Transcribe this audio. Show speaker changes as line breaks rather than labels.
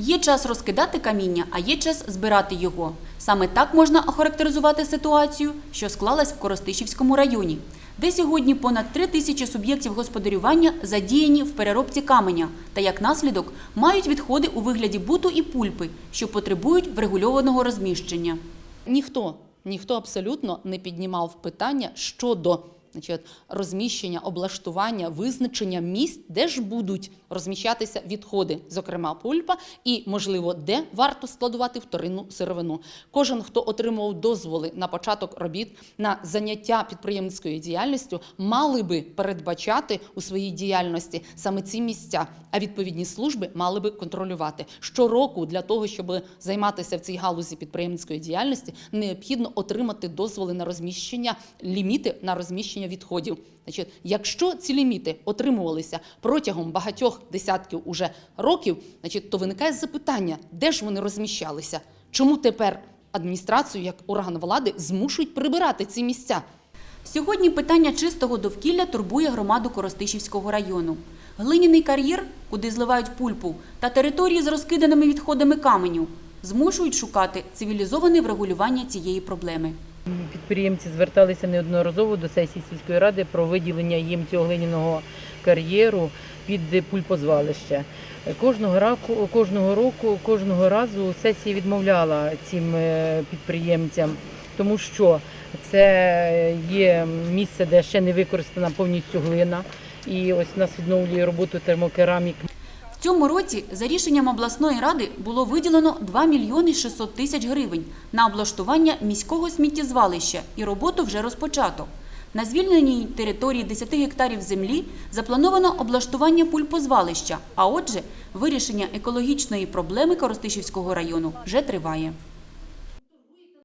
Є час розкидати каміння, а є час збирати його. Саме так можна охарактеризувати ситуацію, що склалась в Коростишівському районі, де сьогодні понад три тисячі суб'єктів господарювання задіяні в переробці каменя та як наслідок мають відходи у вигляді буту і пульпи, що потребують врегульованого розміщення.
Ніхто, ніхто абсолютно не піднімав питання щодо значить, розміщення, облаштування, визначення місць, де ж будуть розміщатися відходи, зокрема пульпа, і, можливо, де варто складувати вторинну сировину. Кожен, хто отримував дозволи на початок робіт на заняття підприємницькою діяльністю, мали би передбачати у своїй діяльності саме ці місця, а відповідні служби мали би контролювати. Щороку для того, щоб займатися в цій галузі підприємницької діяльності, необхідно отримати дозволи на розміщення, ліміти на розміщення відходів. Значить, якщо ці ліміти отримувалися протягом багатьох десятків уже років, значить, то виникає запитання, де ж вони розміщалися? Чому тепер адміністрацію як орган влади змушують прибирати ці місця?
Сьогодні питання чистого довкілля турбує громаду Коростишівського району. Глиняний кар'єр, куди зливають пульпу, та території з розкиданими відходами каменю змушують шукати цивілізоване врегулювання цієї проблеми.
Підприємці зверталися неодноразово до сесії сільської ради про виділення їм цього глиняного кар'єру під пульпозвалище. Кожного року, кожного року, кожного разу сесія відмовляла цим е, підприємцям, тому що це є місце, де ще не використана повністю глина. І ось нас відновлює роботу термокерамік.
Цьому році за рішенням обласної ради було виділено 2 мільйони 600 тисяч гривень на облаштування міського сміттєзвалища і роботу вже розпочато. На звільненій території 10 гектарів землі заплановано облаштування пульпозвалища, а отже, вирішення екологічної проблеми Коростишівського району вже триває.